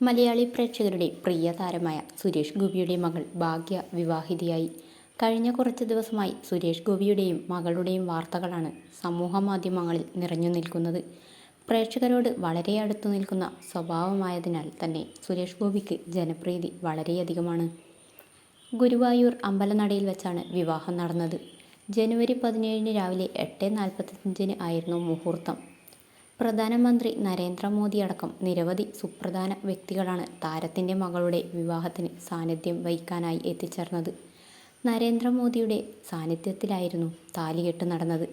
മലയാളി പ്രേക്ഷകരുടെ പ്രിയ താരമായ സുരേഷ് ഗോപിയുടെ മകൾ ഭാഗ്യ വിവാഹിതയായി. കഴിഞ്ഞ കുറച്ച് ദിവസമായി സുരേഷ് ഗോപിയുടെയും മകളുടെയും വാർത്തകളാണ് സമൂഹ മാധ്യമങ്ങളിൽ നിറഞ്ഞു നിൽക്കുന്നത്. പ്രേക്ഷകരോട് വളരെ അടുത്തു നിൽക്കുന്ന സ്വഭാവമായതിനാൽ തന്നെ സുരേഷ് ഗോപിക്ക് ജനപ്രീതി വളരെയധികമാണ്. ഗുരുവായൂർ അമ്പലനടയിൽ വെച്ചാണ് വിവാഹം നടന്നത്. ജനുവരി പതിനേഴിന് രാവിലെ എട്ട് നാൽപ്പത്തഞ്ചിന് ആയിരുന്നു മുഹൂർത്തം. പ്രധാനമന്ത്രി നരേന്ദ്രമോദി അടക്കം നിരവധി സുപ്രധാന വ്യക്തികളാണ് താരത്തിന്റെ മകളുടെ വിവാഹത്തിന് സാന്നിധ്യം വഹിക്കാനായി എത്തിച്ചേർന്നത്. നരേന്ദ്രമോദിയുടെ സാന്നിധ്യത്തിലായിരുന്നു താലികെട്ട് നടന്നത്.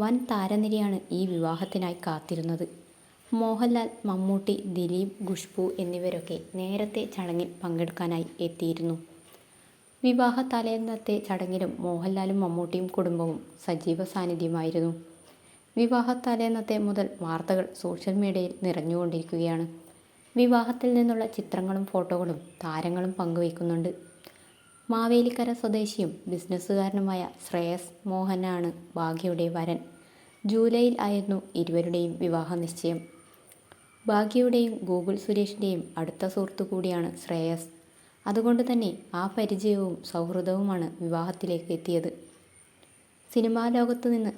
വൻ താരനിരയാണ് ഈ വിവാഹത്തിനായി കാത്തിരുന്നത്. മോഹൻലാൽ മമ്മൂട്ടി ദിലീപ് ഖുഷ്ബു എന്നിവരൊക്കെ നേരത്തെ ചടങ്ങിൽ പങ്കെടുക്കാനായി എത്തിയിരുന്നു. വിവാഹ തലേന്നത്തെ ചടങ്ങിലും മോഹൻലാലും മമ്മൂട്ടിയും കുടുംബവും സജീവ സാന്നിധ്യമായിരുന്നു. വിവാഹ തലേന്നത്തെ മുതൽ വാർത്തകൾ സോഷ്യൽ മീഡിയയിൽ നിറഞ്ഞുകൊണ്ടിരിക്കുകയാണ്. വിവാഹത്തിൽ നിന്നുള്ള ചിത്രങ്ങളും ഫോട്ടോകളും താരങ്ങളും പങ്കുവയ്ക്കുന്നുണ്ട്. മാവേലിക്കര സ്വദേശിയും ബിസിനസ്സുകാരനുമായ ശ്രേയസ് മോഹനാണ് ഭാഗ്യയുടെ വരൻ. ജൂലൈയിൽ ആയിരുന്നു ഇരുവരുടെയും വിവാഹ നിശ്ചയം. ഭാഗ്യയുടെയും ഗൂഗിൾ സുരേഷിന്റെയും അടുത്ത സുഹൃത്തു കൂടിയാണ് ശ്രേയസ്. അതുകൊണ്ട് തന്നെ ആ പരിചയവും സൗഹൃദവുമാണ് വിവാഹത്തിലേക്ക് എത്തിയത്. സിനിമാ ലോകത്തു നിന്ന്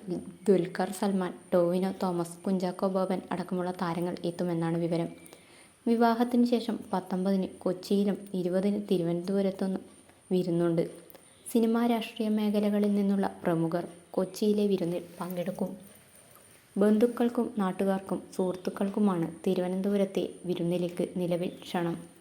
ദുൽഖർ സൽമാൻ ടോവിനോ തോമസ് കുഞ്ചാക്കോ ബോബൻ അടക്കമുള്ള താരങ്ങൾ എത്തുമെന്നാണ് വിവരം. വിവാഹത്തിന് ശേഷം പത്തൊമ്പതിന് കൊച്ചിയിലും ഇരുപതിന് തിരുവനന്തപുരത്തും വിരുന്നുണ്ട്. സിനിമാ രാഷ്ട്രീയ മേഖലകളിൽ നിന്നുള്ള പ്രമുഖർ കൊച്ചിയിലെ വിരുന്നിൽ പങ്കെടുക്കും. ബന്ധുക്കൾക്കും നാട്ടുകാർക്കും സുഹൃത്തുക്കൾക്കുമാണ് തിരുവനന്തപുരത്തെ വിരുന്നിലേക്ക് നിലവിൽ ക്ഷണം.